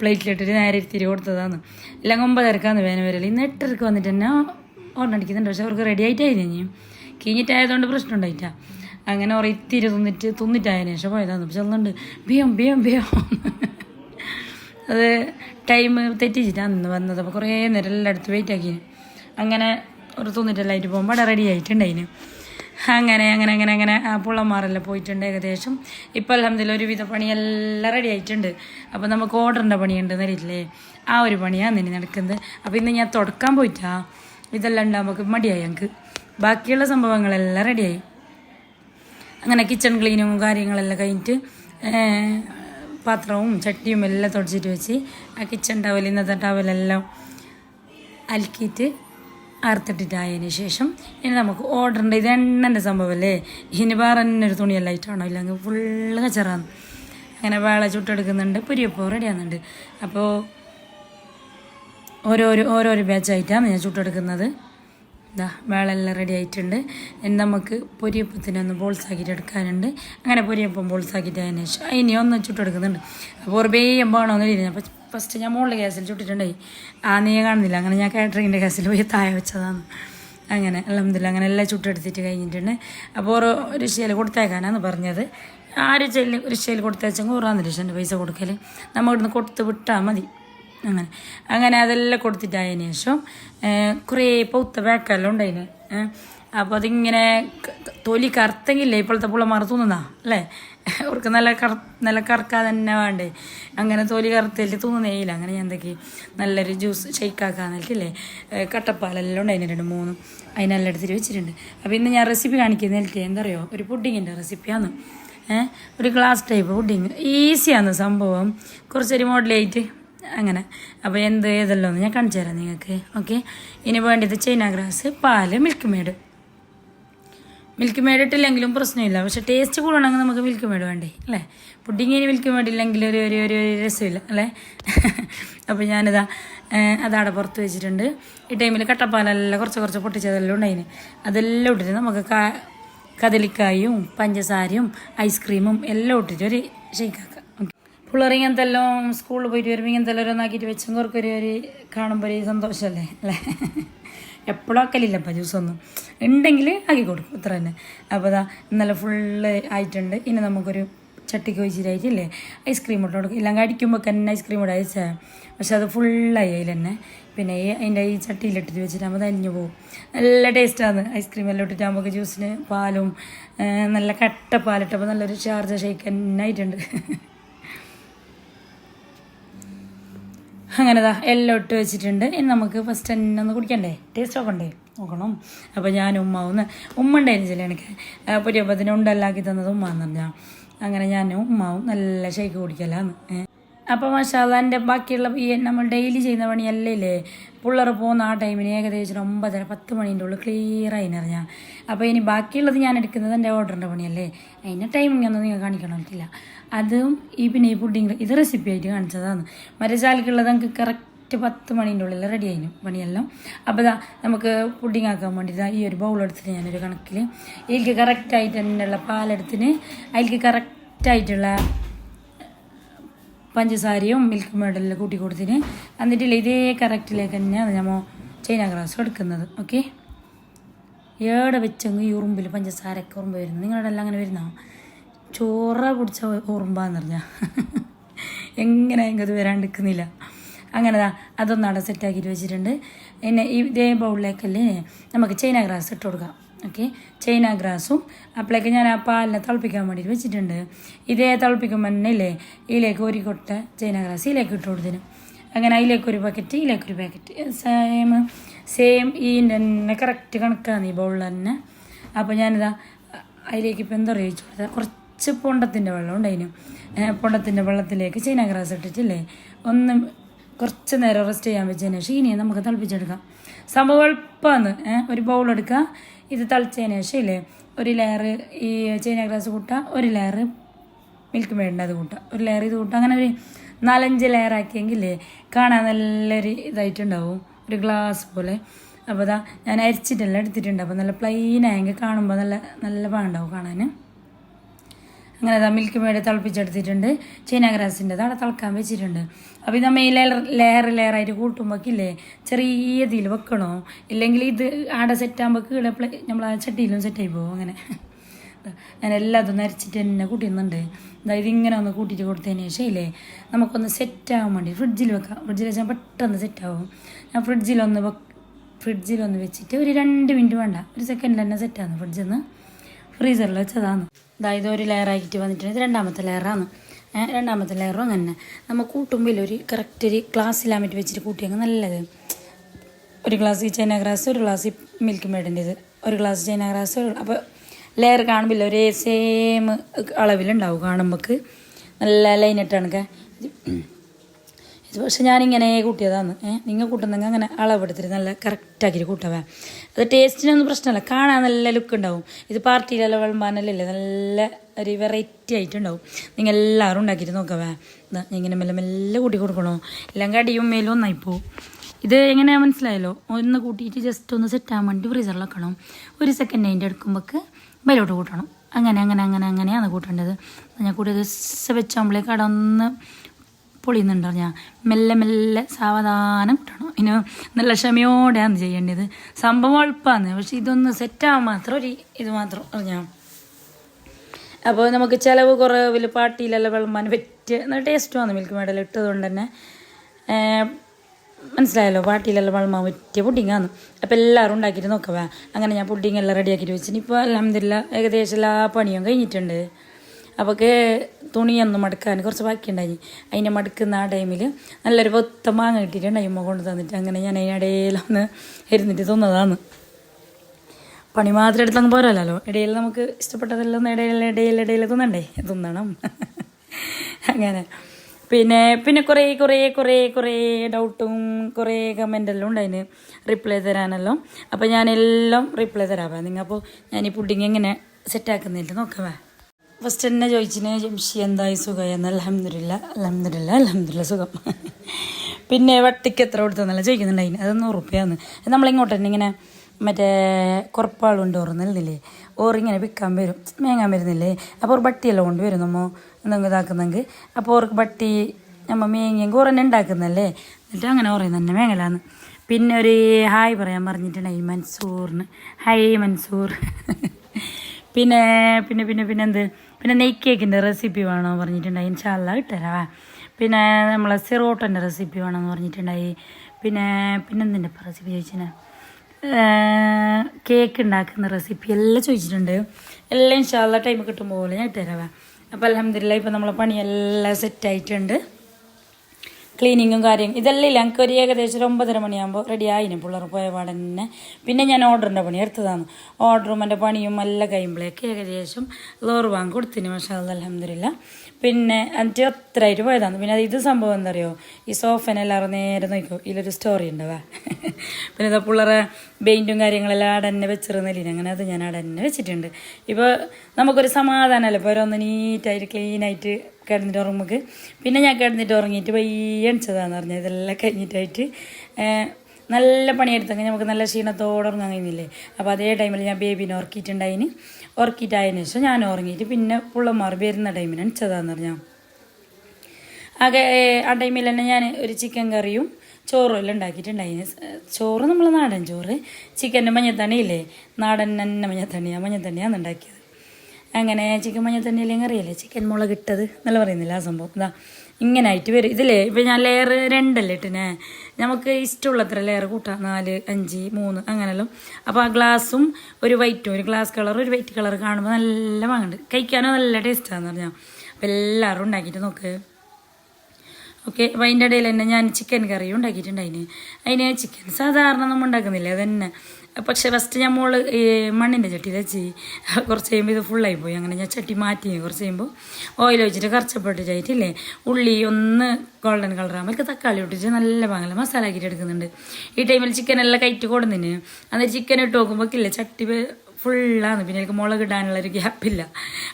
പ്ലേറ്റിലിട്ടിട്ട് നേരെ ഇരുത്തിരി കൊടുത്തതാണ്. എല്ലാം ഒമ്പതരക്കാന്ന് വേന വരൽ ഇന്ന് എട്ടരക്ക് വന്നിട്ട് തന്നെ ഓർണടിക്കുന്നുണ്ട് പക്ഷെ അവർക്ക് റെഡി ആയിട്ടായിരുന്നു ഇനി. കീഞ്ഞിട്ടായതുകൊണ്ട് പ്രശ്നം ഉണ്ടായിട്ടാ അങ്ങനെ ഓർ ഇത്തിരി തിന്നിട്ട് തിന്നിട്ടായതിനു ശേഷം പോയതാണ്. പക്ഷെ ഒന്നുണ്ട് ബിയം ബിയം ബിയം അത് ടൈം തെറ്റിച്ചിട്ടാണ് അന്ന് വന്നത് അപ്പോൾ കുറേ നേരം എല്ലാം അടുത്ത് വെയിറ്റ് ആക്കി. അങ്ങനെ ഒരു ലൈറ്റ് പോകുമ്പോൾ അവിടെ റെഡി ആയിട്ടുണ്ടായിന്. അങ്ങനെ അങ്ങനെ അങ്ങനെ അങ്ങനെ ആ പുള്ളന്മാരെല്ലാം പോയിട്ടുണ്ട് ഏകദേശം. ഇപ്പോൾ അലഹമ്മദില്ല ഒരുവിധ പണിയെല്ലാം റെഡി ആയിട്ടുണ്ട്. അപ്പോൾ നമുക്ക് ഓർഡറിന്റെ പണിയുണ്ട് എന്നറിയില്ലേ ആ ഒരു പണിയാണ് ഇനി നടക്കുന്നത്. അപ്പോൾ ഇന്ന് ഞാൻ തുടക്കാൻ പോയിട്ടാ. ഇതെല്ലാം ഉണ്ടാകുമ്പോൾ നമുക്ക് മടിയായി ഞങ്ങൾക്ക് ബാക്കിയുള്ള സംഭവങ്ങളെല്ലാം റെഡിയായി അങ്ങനെ കിച്ചൺ ക്ലീനും കാര്യങ്ങളെല്ലാം കഴിഞ്ഞിട്ട് പാത്രവും ചട്ടിയും എല്ലാം തുടച്ചിട്ട് വെച്ച് ആ കിച്ചൺ ടവൽ ഇന്നത്തെ ടവലെല്ലാം അലക്കിയിട്ട് അറുത്തിട്ടിട്ടായതിന് ശേഷം ഇനി നമുക്ക് ഓർഡറിന്റെ ഇത് എണ്ണന്റെ സംഭവമല്ലേ? ഇനി വേറെ തന്നെ ഒരു തുണിയല്ല ഇട്ടാണോ ഇല്ലെങ്കിൽ ഫുള്ള് കച്ചറാന്ന് അങ്ങനെ വേള ചുട്ടെടുക്കുന്നുണ്ട്. പൊരിയപ്പോൾ റെഡിയാകുന്നുണ്ട് അപ്പോൾ ഓരോരോ ഓരോരോ ബാച്ചായിട്ടാണ് ഞാൻ ചുട്ടെടുക്കുന്നത്. ഇതാ വേളെല്ലാം റെഡി ആയിട്ടുണ്ട്. നമുക്ക് പൊരിയപ്പത്തിനൊന്ന് ഒന്ന് ആക്കിയിട്ട് എടുക്കാനുണ്ട്. അങ്ങനെ പൊരിയപ്പം ബോൾസാക്കിയിട്ട് അതിന് ശേഷം ഇനി ഒന്ന് ചുട്ടെടുക്കുന്നുണ്ട്. അപ്പോൾ ഒരു വേണമെന്ന് ഇരുന്നു അപ്പോൾ ഫസ്റ്റ് ഞാൻ മുകളിൽ ഗ്യാസിൽ ചുട്ടിട്ടുണ്ടായി. ആ നീ കാണുന്നില്ല. അങ്ങനെ ഞാൻ കാറ്ററിങ്ങിന്റെ ഗ്യാസിൽ പോയി താഴെ വെച്ചതാണ്. അങ്ങനെ അലഹമില്ല അങ്ങനെ എല്ലാം ചുട്ടെടുത്തിട്ട് കഴിഞ്ഞിട്ടുണ്ട്. അപ്പോൾ ഓരോ ഒരു ശീല കൊടുത്തേക്കാനാണ് പറഞ്ഞത്. ആ ഒരു ചെല്ലിന് ഒരു ശീല കൊടുത്തേച്ചെങ്കിൽ ഓറാന്ന് ലക്ഷം പൈസ കൊടുക്കൽ നമ്മൾ ഇവിടുന്ന് കൊടുത്ത് വിട്ടാൽ മതി. അങ്ങനെ. അങ്ങനെ അതെല്ലാം കൊടുത്തിട്ടായതിനു ശേഷം കുറേ പൗത്ത വേക്കെല്ലാം ഉണ്ടായിന്. അപ്പോൾ അതിങ്ങനെ തൊലി കറുത്തെങ്കിലേ ഇപ്പോഴത്തെ പുള്ളമാർ തോന്നുന്നാ അല്ലേ? അവർക്ക് നല്ല കറ നല്ല കറക്കാതെ തന്നെ വേണ്ടേ. അങ്ങനെ തൊലി കറുത്തിട്ട് തോന്നുന്നേയില്ല. അങ്ങനെ ഞാൻ എന്തൊക്കെ നല്ലൊരു ജ്യൂസ് ഷെയ്ക്കാക്കാൻ നിൽക്കില്ലേ? കട്ടപ്പാലെല്ലാം ഉണ്ടായിരുന്നു രണ്ട് മൂന്നും. അതിനെല്ലാം എടുത്തിട്ട് വെച്ചിട്ടുണ്ട്. അപ്പോൾ ഇന്ന് ഞാൻ റെസിപ്പി കാണിക്കുന്നതിൽ എന്താ അറിയോ ഒരു പുഡിങ്ങിന്റെ റെസിപ്പിയാണ്. ഒരു ഗ്ലാസ് ടൈപ്പ് പുഡിങ്. ഈസിയാണ് സംഭവം. കുറച്ചൊരു മോഡലായിട്ട് അങ്ങനെ. അപ്പോൾ എന്ത് ഏതല്ലോ എന്ന് ഞാൻ കാണിച്ചു തരാം നിങ്ങൾക്ക്. ഓക്കെ ഇനി വേണ്ടത് ചൈന ഗ്രാസ് പാൽ മിൽക്ക് മേഡ് മിൽക്ക് മേഡ് ഇട്ടില്ലെങ്കിലും പ്രശ്നമില്ല. പക്ഷെ ടേസ്റ്റ് കൂടണമെങ്കിൽ നമുക്ക് മിൽക്ക് മേഡ് വേണ്ടേ? അല്ലേ? ഇനി മിൽക്ക് മേഡ് ഇല്ലെങ്കിൽ ഒരു ഒരു ഒരു രസമില്ല. അല്ലേ? അപ്പോൾ ഞാനിതാ അതവിടെ പുറത്ത് വെച്ചിട്ടുണ്ട്. ഈ ടൈമിൽ കട്ടപ്പാലെല്ലാം കുറച്ച് കുറച്ച് പൊട്ടിച്ചതെല്ലാം ഉണ്ടായിന്. അതെല്ലാം ഇട്ടിട്ട് നമുക്ക് കാ കദളിക്കായും പഞ്ചസാരയും ഐസ്ക്രീമും എല്ലാം ഇട്ടിട്ട് ഒരു ഷെയ്ക്കാക്കാം പിള്ളേർ തെല്ലോം സ്കൂളിൽ പോയിട്ട് വരുമ്പോൾ ഇങ്ങനത്തെ വെച്ചും അവർക്കൊരു ഒരു കാണുമ്പോൾ ഒരു സന്തോഷമല്ലേ അല്ലേ? എപ്പോഴും ആക്കലില്ലപ്പം ജ്യൂസൊന്നും ഉണ്ടെങ്കിൽ ആക്കി കൊടുക്കും. ഇത്ര തന്നെ. അപ്പോൾ അതാ ഇന്നലെ ഫുള്ള് ആയിട്ടുണ്ട്. ഇനി നമുക്കൊരു ചട്ടിക്ക് വെച്ചിട്ടായിട്ടില്ലേ ഐസ്ക്രീം ഇട്ട് കൊടുക്കും. ഇല്ലെങ്കിൽ അടിക്കുമ്പോൾ തന്നെ ഐസ്ക്രീം ഇട അയച്ചാൽ പക്ഷെ അത് ഫുള്ളായി അതിൽ തന്നെ. പിന്നെ ഈ അതിന്റെ ഈ ചട്ടിയിലിട്ടിട്ട് വെച്ചിട്ടാകുമ്പോൾ അത് അരിഞ്ഞു പോകും നല്ല ടേസ്റ്റാണ് ഐസ്ക്രീം എല്ലാം ഇട്ടിട്ട് നമുക്ക് ജ്യൂസിന് പാലും നല്ല കട്ട പാലിട്ടപ്പോൾ നല്ലൊരു ചാർജ് ഷേക്ക് തന്നെ ആയിട്ടുണ്ട്. അങ്ങനെ ദാ എല്ലാം ഇട്ട് വെച്ചിട്ടുണ്ട്. ഇനി നമുക്ക് ഫസ്റ്റ് തന്നെ ഒന്ന് കുടിക്കണ്ടേ? ടേസ്റ്റ് നോക്കണ്ടേ? നോക്കണം. അപ്പോൾ ഞാൻ ഉമ്മ ഒന്ന് ഉമ്മ ഉണ്ടായിരുന്നു ചില എനിക്ക്. പുരിയപ്പത്തിന് ഉണ്ടെല്ലാക്കി തന്നത് ഉമ്മ എന്ന് പറഞ്ഞാൽ അങ്ങനെ ഞാൻ ഉമ്മാവും നല്ല ഷേക്ക് കുടിക്കലാന്ന്. അപ്പോൾ മഷാല എന്റെ ബാക്കിയുള്ള ഈ നമ്മൾ ഡെയിലി ചെയ്യുന്ന പണിയല്ലേ ഇല്ലേ? പിള്ളേർ പോകുന്ന ആ ടൈമിന് ഏകദേശം ഒമ്പതര പത്ത് മണീന്റെ ഉള്ളിൽ ക്ലിയർ ആയി നിറഞ്ഞാൽ അപ്പോൾ ഇനി ബാക്കിയുള്ളത് ഞാൻ എടുക്കുന്നത് എന്റെ ഓർഡറിന്റെ പണിയല്ലേ? അതിന്റെ ടൈമിംഗ് ഒന്നും നിങ്ങൾ കാണിക്കണം പറ്റില്ല അതും ഈ പിന്നെ ഈ പുഡിങ് ഇത് റെസിപ്പി ആയിട്ട് കാണിച്ചതാണ്. മരച്ചാലിക്കുള്ളത് നമുക്ക് കറക്റ്റ് പത്ത് മണീന്റെ ഉള്ളിൽ റെഡി ആയിരുന്നു പണിയെല്ലാം. അപ്പോൾ ഇതാ നമുക്ക് പുഡിങ് ആക്കാൻ വേണ്ടി ഇതാ ഈ ഒരു ബൗൾ എടുത്തിട്ട് ഞാനൊരു കണക്കിൽ ഇതിലേക്ക് കറക്റ്റായിട്ട് തന്നെയുള്ള പാലെടുത്തിന് അതിലേക്ക് കറക്റ്റായിട്ടുള്ള പഞ്ചസാരയും മിൽക്ക് മെഡലിൽ കൂട്ടി കൊടുത്തിന്. എന്നിട്ടില്ല ഇതേ കറക്റ്റിലേക്ക് തന്നെയാണ് നമ്മൾ ചൈന ഗ്രാസ് എടുക്കുന്നത്. ഓക്കെ ഏടെ വെച്ചെങ്കിൽ ഈ ഉറുമ്പിൽ പഞ്ചസാരയ്ക്ക് ഉറുമ്പ് വരുന്നു നിങ്ങളുടെ എല്ലാം അങ്ങനെ വരുന്ന? ചോറ പിടിച്ച ഉറുമ്പാന്ന് പറഞ്ഞാൽ എങ്ങനെ ഇത് വരാണ്ടിരിക്കുന്നില്ല അങ്ങനെ ദാ അതൊന്നും അവിടെ സെറ്റാക്കിയിട്ട് വെച്ചിട്ടുണ്ട്. പിന്നെ ഇതേ ബൗളിലേക്കല്ലേ നമുക്ക് ചൈന ഗ്രാസ് ഇട്ട് കൊടുക്കാം. ഓക്കെ ചൈന ഗ്രാസും അപ്പോഴേക്ക് ഞാൻ ആ പാലിനെ തിളപ്പിക്കാൻ വേണ്ടിയിട്ട് വെച്ചിട്ടുണ്ട്. ഇതേ തിളപ്പിക്കുമ്പോൾ തന്നെ ഇല്ലേ ഇതിലേക്ക് ഒരു കൊട്ട ചൈന ഗ്രാസ് ഇതിലേക്ക് ഇട്ട് കൊടുത്തിന്. അങ്ങനെ അതിലേക്ക് ഒരു പാക്കറ്റ് ഇതിലേക്ക് ഒരു പാക്കറ്റ് സെയിം സെയിം ഈന്റെ തന്നെ കറക്റ്റ് കണക്കാണ് ഈ ബൗളിൽ തന്നെ. അപ്പോൾ ഞാനിതാ അതിലേക്ക് ഇപ്പം എന്താ പറയുക ചോദിച്ചാൽ കുറച്ച് പൊണ്ടത്തിന്റെ വെള്ളം ഉണ്ടായിനും. പൊണ്ടത്തിന്റെ വെള്ളത്തിലേക്ക് ചൈന ഗ്രാസ് ഇട്ടിട്ടില്ലേ? ഒന്ന് കുറച്ച് നേരം റെസ്റ്റ് ചെയ്യാൻ വെച്ചതിന് ശേഷം ഇനി നമുക്ക് തിളപ്പിച്ചെടുക്കാം. സംഭവം എളുപ്പമാണ് ഒരു ബൗൾ എടുക്കുക ഇത് തളിച്ചതിന് ശേഷം ഇല്ലേ? ഒരു ലെയർ ഈ ചൈന ഗ്രാസ് കൂട്ടുക ഒരു ലെയർ മിൽക്ക് മേഡിന്റെ അത് കൂട്ടുക ഒരു ലെയർ ഇത് കൂട്ടുക അങ്ങനെ ഒരു നാലഞ്ച് ലെയർ ആക്കിയെങ്കിൽ കാണാൻ നല്ലൊരു ഇതായിട്ടുണ്ടാവും. ഒരു ഗ്ലാസ് പോലെ. അപ്പോൾ ഇതാ ഞാൻ അരിച്ചിട്ടെല്ലാം എടുത്തിട്ടുണ്ട്. അപ്പോൾ നല്ല പ്ലെയിൻ ആയെങ്കിൽ കാണുമ്പോൾ നല്ല നല്ല പാടുണ്ടാവും കാണാൻ അങ്ങനെ മിൽക്ക് മേഡ് തിളപ്പിച്ചെടുത്തിട്ടുണ്ട്. ചൈന ഗ്രാസിന്റെ അവിടെ തിളക്കാൻ വെച്ചിട്ടുണ്ട്. അപ്പോൾ ഇത് ഈ ലെയർ ലെയർ ലെയറായിട്ട് കൂട്ടുമ്പോഴേക്കില്ലേ ചെറിയ ഇതിൽ വെക്കണോ? ഇല്ലെങ്കിൽ ഇത് ആടെ സെറ്റാകുമ്പോൾ പ്ലേ നമ്മൾ ആ ചട്ടിയിലും സെറ്റായി പോകും അങ്ങനെ. ഞാൻ എല്ലാതും നരച്ചിട്ട് തന്നെ കൂട്ടുന്നുണ്ട് അതായത് ഇങ്ങനെ ഒന്ന് കൂട്ടിയിട്ട് കൊടുത്തതിന് ശേഷം ഇല്ലേ നമുക്കൊന്ന് സെറ്റാകാൻ വേണ്ടി ഫ്രിഡ്ജിൽ വെക്കാം. ഫ്രിഡ്ജിൽ വെച്ചാൽ പെട്ടെന്ന് സെറ്റാവും ഞാൻ ഫ്രിഡ്ജിലൊന്ന് വെക്ക് ഫ്രിഡ്ജിലൊന്ന് വെച്ചിട്ട് ഒരു രണ്ട് മിനിറ്റ് വേണ്ട. ഒരു സെക്കൻഡിൽ തന്നെ സെറ്റാകുന്നു ഫ്രിഡ്ജിൽ നിന്ന് ഫ്രീസറിൽ വെച്ചതാണ്. അതായത് ഒരു ലെയർ ആക്കിയിട്ട് വന്നിട്ടുണ്ട്. ഇത് രണ്ടാമത്തെ ലെയറാണ് രണ്ടാമത്തെ ലെയറും അങ്ങനെ. നമ്മൾ കൂട്ടുമ്പോൾ ഒരു കറക്റ്റ് ഒരു ഗ്ലാസ്സിലാൻ പറ്റി വെച്ചിട്ട് കൂട്ടിയെങ്കിൽ നല്ലത്. ഒരു ഗ്ലാസ് ചൈന ഗ്രാസ് ഒരു ഗ്ലാസ് മിൽക്ക് മേഡിന്റെ ഇത് ഒരു ഗ്ലാസ് ചൈന ഗ്രാസ് അപ്പോൾ ലെയർ കാണുമ്പോൾ ഒരേ സെയിം അളവിലുണ്ടാവും കാണുമ്പോൾക്ക് നല്ല ലൈനിട്ടാണ് പക്ഷെ ഞാനിങ്ങനെ കൂട്ടിയതാണ്. ഏഹ് നിങ്ങൾ കൂട്ടുന്നെങ്കിൽ അങ്ങനെ അളവെടുത്തിട്ട് നല്ല കറക്റ്റാക്കിയിട്ട് കൂട്ടവേ. അത് ടേസ്റ്റിനൊന്നും പ്രശ്നമല്ല കാണാൻ നല്ല ലുക്ക് ഉണ്ടാവും. ഇത് പാർട്ടിയിലെല്ലാം വിളമ്പാനല്ലേ നല്ല ഒരു വെറൈറ്റി ആയിട്ടുണ്ടാവും. നിങ്ങൾ എല്ലാവരും ഉണ്ടാക്കിയിട്ട് നോക്കവേ. ഇങ്ങനെ മെല്ലെ മെല്ലെ കൂട്ടി കൊടുക്കണോ? എല്ലാം കടിയും മേലും ഒന്നായിപ്പോവും ഇത് എങ്ങനെയാ മനസ്സിലായല്ലോ? ഒന്ന് കൂട്ടിയിട്ട് ജസ്റ്റ് ഒന്ന് സെറ്റാൻ വേണ്ടി ഫ്രീസറിൽ വെക്കണം. ഒരു സെക്കൻഡ് അതിന്റെ എടുക്കുമ്പോൾക്ക് മേലോട്ട് കൂട്ടണം. അങ്ങനെ അങ്ങനെ അങ്ങനെ അങ്ങനെയാണ് കൂട്ടേണ്ടത്. ഞാൻ കൂട്ടിയത് വെച്ചാകുമ്പോഴേക്ക് അവിടെ ഒന്ന് പൊളിയുന്നുണ്ടോ ഞാൻ? മെല്ലെ മെല്ലെ സാവധാനം കിട്ടണം ഇനി നല്ല ക്ഷമയോടെയാണ് ചെയ്യേണ്ടത്. സംഭവം എളുപ്പമാണ് പക്ഷെ ഇതൊന്ന് സെറ്റാകാൻ മാത്രം ഒരു ഇത് മാത്രം അറിഞ്ഞാൽ അപ്പോൾ നമുക്ക് ചിലവ് കുറവിൽ പാട്ടിയിലെല്ലാം വിളമ്പാൻ പറ്റിയ നല്ല ടേസ്റ്റുമാണ് മിൽക്ക് മേഡൽ ഇട്ടതുകൊണ്ട് തന്നെ. മനസ്സിലായല്ലോ? പാട്ടിയിലെല്ലാം വിളമ്പാൻ പറ്റിയ പുഡിങ്ങാന്ന് അപ്പോൾ എല്ലാവരും ഉണ്ടാക്കിയിട്ട് നോക്കവേ അങ്ങനെ ഞാൻ പുഡിങ് എല്ലാം റെഡിയാക്കിയിട്ട് വെച്ചിട്ട് ഇപ്പോൾ അലഹമില്ല ഏകദേശം എല്ലാ പണിയും കഴിഞ്ഞിട്ടുണ്ട്. അപ്പോൾ തുണിയൊന്നും മടക്കാൻ കുറച്ച് ബാക്കിയുണ്ടായി. അതിനെ മടുക്കുന്ന ആ ടൈമിൽ നല്ലൊരു പൊത്ത മാങ്ങ കിട്ടിയിട്ടുണ്ട് അയ്യമ്മ കൊണ്ട് തന്നിട്ട്. അങ്ങനെ ഞാൻ അതിനിടയിലൊന്ന് ഇരുന്നിട്ട് തിന്നതാണ്. പണി മാത്രം എടുത്തങ്ങ് പോരല്ലോ ഇടയിൽ നമുക്ക് ഇഷ്ടപ്പെട്ടതെല്ലാം ഇടയിൽ ഇടയിൽ ഇടയിൽ തിന്നണ്ടേ? തിന്നണം. അങ്ങനെ. പിന്നെ പിന്നെ കുറേ കുറേ കുറേ കുറേ ഡൗട്ടും കുറേ കമന്റെല്ലാം അതിന്. റിപ്ലൈ തരാനല്ലോ. അപ്പോൾ ഞാനെല്ലാം റിപ്ലൈ തരാവേ നിങ്ങൾ അപ്പോൾ ഞാൻ ഈ പുഡിങ് എങ്ങനെ സെറ്റാക്കുന്നില്ല നോക്കാവേ ഫസ്റ്റ് തന്നെ ചോദിച്ചിന് ജംഷി എന്തായി സുഖം? എന്ന്. അലഹമില്ല അലഹമില്ല അലഹമില്ല സുഖം. പിന്നെ വട്ടിക്ക് എത്ര കൊടുത്തെന്നല്ല ചോദിക്കുന്നുണ്ടായിന് അത് നൂറ് റുപ്യാന്ന് നമ്മളിങ്ങോട്ട് തന്നെ ഇങ്ങനെ മറ്റേ കുറപ്പാളുണ്ട് ഓർന്നില്ലേ ഓറിങ്ങനെ വിൽക്കാൻ വരും മേങ്ങാൻ വരുന്നില്ലേ? അപ്പോൾ ഒരു ബട്ടിയെല്ലാം കൊണ്ട് വരും നമ്മ എന്തെങ്കിലും ഇതാക്കുന്നെങ്കിൽ. അപ്പോൾ ഓർക്ക് ബട്ടി നമ്മൾ മേങ്ങിയെങ്കിൽ ഓറന്നെ ഉണ്ടാക്കുന്നല്ലേ? എന്നിട്ട് അങ്ങനെ പറയുന്നത് തന്നെ മേങ്ങലാന്ന്. പിന്നെ ഒരു ഹായ് പറയാൻ പറഞ്ഞിട്ടുണ്ടായി മൻസൂറിന്. ഹായ് മൻസൂർ. പിന്നെ പിന്നെ പിന്നെ പിന്നെ എന്ത്? പിന്നെ നെയ്ക്ക് കേക്കിന്റെ റെസിപ്പി വേണോ പറഞ്ഞിട്ടുണ്ടായി. ഇൻഷാല്ല ഇട്ടുതരാ പിന്നെ നമ്മളെ സിറോട്ടന്റെ റെസിപ്പി വേണമെന്ന് പറഞ്ഞിട്ടുണ്ടായി. പിന്നെ പിന്നെന്തിന്റെ റെസിപ്പി ചോദിച്ചാൽ കേക്ക് ഉണ്ടാക്കുന്ന റെസിപ്പി എല്ലാം ചോദിച്ചിട്ടുണ്ട്. എല്ലാം ഇൻഷാല്ല ടൈം കിട്ടുമ്പോൾ പോലെ ഞാൻ ഇട്ടുതരാവേ അപ്പോൾ അലഹമില്ല ഇപ്പം നമ്മളെ പണിയെല്ലാം സെറ്റായിട്ടുണ്ട് ക്ലീനിങ്ങും കാര്യം ഇതെല്ലാം ഇല്ല ഞങ്ങൾക്ക് ഒരു ഏകദേശം ഒരു ഒമ്പതര മണിയാകുമ്പോൾ റെഡി ആയിനും പിള്ളേർ പോയ പാടെ തന്നെ പിന്നെ ഞാൻ ഓർഡറിന്റെ പണി എടുത്തതാണ്. ഓർഡറും എന്റെ പണിയും എല്ലാം കഴിയുമ്പോഴേക്ക് ഏകദേശം ലോറ് വാങ്ങി കൊടുത്തിന്. പക്ഷേ അലഹമില്ല പിന്നെ എന്നിട്ട് അത്രയായിട്ട് പോയതാണ്. പിന്നെ ഇത് സംഭവം എന്തറിയോ ഈ സോഫനെ എല്ലാവരും നേരെ നോക്കും ഇതിലൊരു സ്റ്റോറി ഉണ്ടാവാ പിന്നെ ഇതാ പിള്ളേരെ പെയിന്റും കാര്യങ്ങളെല്ലാം ആടെ തന്നെ വെച്ചിരുന്നില്ല അങ്ങനെ അത് ഞാൻ ആടെ തന്നെ വെച്ചിട്ടുണ്ട്. ഇപ്പോൾ നമുക്കൊരു സമാധാനമല്ലേ? ഇപ്പോൾ ഓരോന്ന് നീറ്റായിട്ട് ക്ലീനായിട്ട് കിടന്നിട്ട് ഉറങ്ങുമ്പോൾ പിന്നെ ഞാൻ കിടന്നിട്ട് ഉറങ്ങിയിട്ട് പയ്യെ എണിച്ചതാന്ന് പറഞ്ഞത് ഇതെല്ലാം കഴിഞ്ഞിട്ടായിട്ട് നല്ല പണിയെടുത്തെങ്കിൽ നമുക്ക് നല്ല ക്ഷീണത്തോടെ ഉറങ്ങാൻ കഴിഞ്ഞില്ലേ അപ്പോൾ അതേ ടൈമിൽ ഞാൻ ബേബീനെ ഉറക്കിയിട്ടുണ്ടായിന്. ഉറക്കിയിട്ടായതിനു ശേഷം ഞാൻ ഉറങ്ങിയിട്ട് പിന്നെ പുള്ളന്മാർ വരുന്ന ടൈമിന് അണിച്ചതാന്ന് പറഞ്ഞാൽ ആകെ ആ ടൈമിൽ തന്നെ ഞാൻ ഒരു ചിക്കൻ കറിയും ചോറും എല്ലാം ഉണ്ടാക്കിയിട്ടുണ്ടായിന്. ചോറ് നമ്മൾ നാടൻ ചോറ്. ചിക്കന്റെ മഞ്ഞത്തണിയില്ലേ നാടൻ തന്നെ മഞ്ഞത്തണിയാണ് മഞ്ഞത്തണിയാണ് ഉണ്ടാക്കിയത്. അങ്ങനെ ചിക്കൻ മഞ്ഞത്തണ്ണിയില്ലെങ്കിൽ അറിയില്ലേ ചിക്കൻ മുളക് ഇട്ടത് എന്നല്ല പറയുന്നില്ല ആ സംഭവം? ഇതാ. ഇങ്ങനെ ആയിട്ട് വരും. ഇതിലേ ഇപ്പം ഞാൻ ലെയർ രണ്ടല്ലേ ഇട്ടിനെ? നമുക്ക് ഇഷ്ടമുള്ളത്ര ലെയർ കൂട്ടാം. നാല് അഞ്ച് മൂന്ന് അങ്ങനെല്ലാം. അപ്പോൾ ആ ഗ്ലാസും ഒരു വൈറ്റും ഒരു ഗ്ലാസ് കളർ ഒരു വൈറ്റ് കളർ കാണുമ്പോൾ നല്ല വാങ്ങുന്നുണ്ട് കഴിക്കാനും നല്ല ടേസ്റ്റാന്ന് പറഞ്ഞാൽ അപ്പോൾ എല്ലാവരും ഉണ്ടാക്കിയിട്ട് നോക്ക്. ഓക്കെ അപ്പോൾ അതിന്റെ ഇടയിൽ തന്നെ ഞാൻ ചിക്കൻ കറിയും ഉണ്ടാക്കിയിട്ടുണ്ടായിന് അതിന്. ചിക്കൻ സാധാരണ നമ്മൾ ഉണ്ടാക്കുന്നില്ല? അത് തന്നെ പക്ഷേ ഫസ്റ്റ് ഞാൻ മോൾ മണ്ണിന്റെ ചട്ടി വെച്ച് കുറച്ച് കഴിയുമ്പോൾ ഇത് ഫുള്ളായി പോയി. അങ്ങനെ ഞാൻ ചട്ടി മാറ്റി കുറച്ച് കഴിയുമ്പോൾ ഓയിൽ ഒഴിച്ചിട്ട് കറച്ചപ്പെട്ടിട്ടായിട്ടില്ലേ ഉള്ളി ഒന്ന് ഗോൾഡൻ കളറാകുമ്പോൾ എനിക്ക് തക്കാളി ഇട്ടിട്ട് നല്ല പാങ്ങല മസാല ആക്കിയിട്ട് എടുക്കുന്നുണ്ട്. ഈ ടൈമിൽ ചിക്കൻ എല്ലാം കയറ്റി കൊടുന്നതിന് അന്നേരം ചിക്കൻ ഇട്ട് നോക്കുമ്പോൾ ഇല്ല ചട്ടി ഫുള്ളാണ് പിന്നെ എനിക്ക് മുളക് ഇടാനുള്ള ഒരു ഗ്യാപ്പില്ല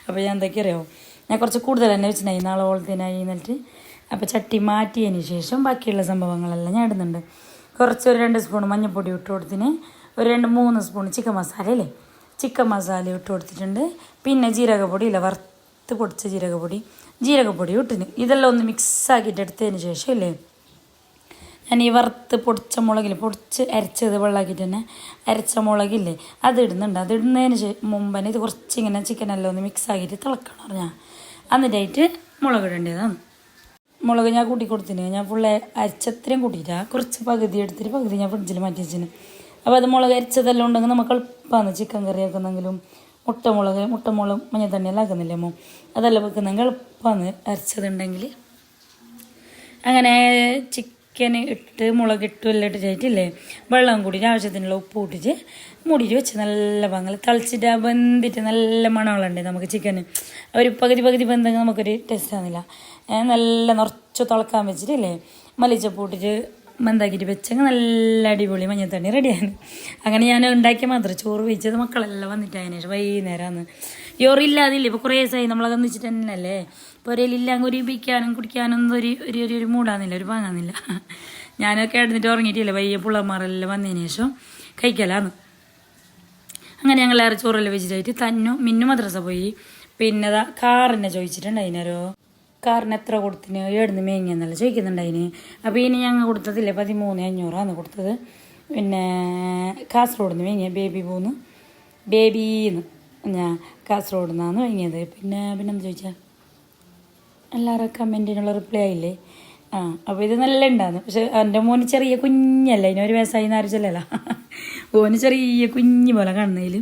അപ്പോൾ ഞാൻ എന്തൊക്കെ അറിയാമോ ഞാൻ കുറച്ച് കൂടുതൽ തന്നെ വെച്ചിട്ടുണ്ടായി. നാളെ ഓളത്തിനായി എന്നിട്ട് അപ്പോൾ ചട്ടി മാറ്റിയതിന് ശേഷം ബാക്കിയുള്ള സംഭവങ്ങളെല്ലാം ഞാൻ ഇടുന്നുണ്ട്. കുറച്ച് ഒരു രണ്ട് സ്പൂൺ മഞ്ഞൾപ്പൊടി ഇട്ട് കൊടുത്തിന്. ഒരു രണ്ട് മൂന്ന് സ്പൂൺ ചിക്കൻ മസാല അല്ലേ? ചിക്കൻ മസാല ഇട്ട് കൊടുത്തിട്ടുണ്ട്. പിന്നെ ജീരകപ്പൊടി ഇല്ല വറുത്ത് പൊടിച്ച ജീരകപ്പൊടി. ജീരകപ്പൊടി ഇട്ടിന്. ഇതെല്ലാം ഒന്ന് മിക്സ് ആക്കിയിട്ട് എടുത്തതിന് ശേഷം ഇല്ലേ? ഞാൻ ഈ വറുത്ത് പൊടിച്ച മുളകിൽ പൊടിച്ച് അരച്ചത് വെള്ളമാക്കിയിട്ട് തന്നെ അരച്ച മുളകില്ലേ അത് ഇടുന്നുണ്ട്. അത് ഇടുന്നതിന് മുമ്പ് തന്നെ ഇത് കുറച്ച് ഇങ്ങനെ ചിക്കനെല്ലാം ഒന്ന് മിക്സ് ആക്കിയിട്ട് തിളക്കണം പറഞ്ഞാൽ എന്നിട്ടായിട്ട് മുളക് ഇടേണ്ടതാണ്. മുളക് ഞാൻ കൂട്ടി കൊടുത്തിന്. ഞാൻ ഫുള്ള് അരച്ചത്രയും കൂട്ടിയിട്ടാണ് കുറച്ച് പകുതി എടുത്തിട്ട് പകുതി ഞാൻ ഫ്രിഡ്ജിൽ മാറ്റി വെച്ചിന്. അപ്പോൾ അത് മുളക് അരിച്ചതെല്ലാം ഉണ്ടെങ്കിൽ നമുക്ക് എളുപ്പമാണ് ചിക്കൻ കറി ആക്കുന്നെങ്കിലും മുട്ടമുളക് മുട്ടമുളക് മഞ്ഞൾ തന്നെയെല്ലാം ആക്കുന്നില്ലേ മോ അതെല്ലാം വെക്കുന്നെങ്കിൽ എളുപ്പമാണ് അരച്ചതുണ്ടെങ്കിൽ. അങ്ങനെ ചിക്കൻ ഇട്ട് മുളകിട്ട് എല്ലാം ഇട്ടിട്ടില്ലേ വെള്ളം കൂടിയിട്ട് ആവശ്യത്തിനുള്ള ഉപ്പ് കൂട്ടിച്ച് മൂടിയിട്ട് വെച്ച് നല്ല പങ്കൽ തളിച്ചിട്ട് ആ ബന്ധിട്ട് നല്ല മണമുള്ളുണ്ട് നമുക്ക് ചിക്കന്. ഒരു പകുതി പകുതി ബന്ധങ്ങൾ നമുക്കൊരു ടേസ്റ്റ് ആകുന്നില്ല നല്ല നിറച്ച് തിളക്കാൻ വെച്ചിട്ടില്ലേ? മല്ലിച്ചപ്പ് ഇട്ടിട്ട് മന്താക്കിയിട്ട് വെച്ചെങ്കിൽ നല്ല അടിപൊളി മഞ്ഞത്തണ്ണി റെഡിയാണ്. അങ്ങനെ ഞാൻ ഉണ്ടാക്കിയ മാത്രം ചോറ് വെച്ചത് മക്കളെല്ലാം വന്നിട്ട് അതിന് ശേഷം വൈകുന്നേരമാണ് ചോറില്ലാതില്ല ഇപ്പോൾ കുറേ ദിവസമായി നമ്മളൊക്കെ വെച്ചിട്ട് തന്നെയല്ലേ? പുരയിലില്ലെങ്കിൽ ഒരു പിക്കാനും കുടിക്കാനും ഒരു ഒരു ഒരു ഒരു മൂടാന്നില്ല ഒരു പാങ്ങാന്നില്ല. ഞാനൊക്കെ കിടന്നിട്ട് ഉറങ്ങിയിട്ടില്ല? വയ്യ പുള്ളന്മാരെല്ലാം വന്നതിന് ശേഷം കഴിക്കലാന്ന്. അങ്ങനെ ഞങ്ങൾ ഏറെ ചോറെല്ലാം വെച്ചിട്ടായിട്ട് തന്നു മിന്നു മദ്രസ പോയി. പിന്നെ കാറിനെ ചോദിച്ചിട്ടുണ്ട് അതിനൊരു കാറിന് എത്ര കൊടുത്തിന്? എവിടുന്ന് മേങ്ങിയെന്നല്ല ചോദിക്കുന്നുണ്ടായിന്. അപ്പോൾ ഇനി ഞങ്ങൾ കൊടുത്തതില്ലേ? പതിമൂന്ന് അഞ്ഞൂറാണ് കൊടുത്തത്. പിന്നെ കാസർഗോഡ് നിന്ന് മേങ്ങിയ. ബേബി പോന്ന്. ബേബീന്ന്. ഞാൻ കാസർഗോഡ് നിന്നാണ് വാങ്ങിയത് പിന്നെ പിന്നെന്താ ചോദിച്ചാൽ എല്ലാവരും കമന്റിനുള്ള റിപ്ലൈ ആയില്ലേ? ആ അപ്പോൾ ഇത് നല്ല ഉണ്ടായിരുന്നു പക്ഷെ എന്റെ മോന് ചെറിയ കുഞ്ഞല്ലേ. ഇനി ഒരു വയസ്സായി നാരിച്ചല്ല ഓന് ചെറിയ കുഞ്ഞ് പോലെ കാണുന്നതിൽ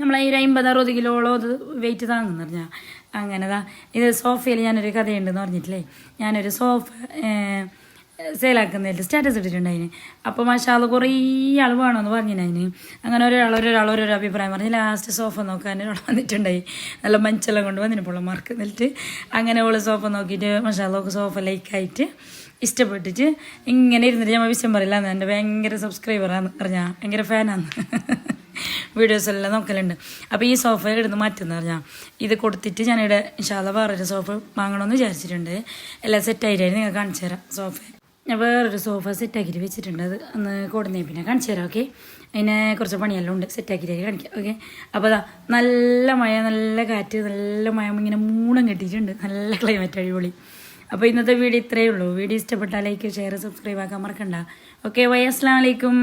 നമ്മളെ ഒരു അമ്പത് അറുപത് കിലോളം അത് വെയിറ്റ് താങ്ങുന്നു പറഞ്ഞാൽ അങ്ങനെതാ. ഇത് സോഫയിൽ ഞാനൊരു കഥയുണ്ടെന്ന് പറഞ്ഞിട്ടില്ലേ? ഞാനൊരു സോഫ സെയിലാക്കുന്നതിൽ സ്റ്റാറ്റസ് ഇട്ടിട്ടുണ്ടായിന്. അപ്പോൾ മഷാല കുറേ ആൾ വേണമെന്ന് പറഞ്ഞിന് അതിന് അങ്ങനെ ഒരാൾ ഒരാൾ ഓരോരോ അഭിപ്രായം പറഞ്ഞ് ലാസ്റ്റ് സോഫ നോക്കാൻ ഒരാൾ വന്നിട്ടുണ്ടായി. നല്ല മഞ്ചെല്ലാം കൊണ്ട് വന്നിട്ടുള്ള പൊള്ളമാർക്ക് എന്നിട്ട്. അങ്ങനെ ഓൾ സോഫ നോക്കിയിട്ട് മഷാളൊക്കെ സോഫ ലൈക്കായിട്ട് ഇഷ്ടപ്പെട്ടിട്ട് ഇങ്ങനെ ഇരുന്നിട്ട് ഞാൻ വിഷയം പറയില്ല എന്റെ ഭയങ്കര സബ്സ്ക്രൈബറാന്ന് പറഞ്ഞാൽ ഭയങ്കര ഫാനാന്ന് വീഡിയോസ് എല്ലാം നോക്കലുണ്ട്. അപ്പോൾ ഈ സോഫ ഇടുന്ന് മാറ്റുന്ന പറഞ്ഞാൽ ഇത് കൊടുത്തിട്ട് ഞാനിവിടെ ഇൻഷാല്ല വേറൊരു സോഫ വാങ്ങണമെന്ന് വിചാരിച്ചിട്ടുണ്ട്. എല്ലാം സെറ്റായിട്ട് നിങ്ങൾ കാണിച്ചു തരാം സോഫ ഞാൻ വേറൊരു സോഫ സെറ്റാക്കിയിട്ട് വെച്ചിട്ടുണ്ട്. അത് ഒന്ന് കൊടുന്നേ പിന്നെ കാണിച്ചു തരാം ഓക്കെ അതിനെ കുറച്ച് പണിയെല്ലാം ഉണ്ട് സെറ്റാക്കിയിട്ട് കാണിക്കാം ഓക്കെ അപ്പോൾ അതാ നല്ല മഴ നല്ല കാറ്റ് നല്ല മഴ ഇങ്ങനെ മൂണം കെട്ടിയിട്ടുണ്ട്. നല്ല ക്ലൈമറ്റ് അടിപൊളി. അപ്പോൾ ഇന്നത്തെ വീഡിയോ ഇത്രയേ ഉള്ളൂ. വീഡിയോ ഇഷ്ടപ്പെട്ടാൽ ലൈക്ക് ഷെയർ സബ്സ്ക്രൈബ് ആക്കാൻ മറക്കണ്ട. ഓക്കെ വൈ അസ്ലാം വലൈക്കും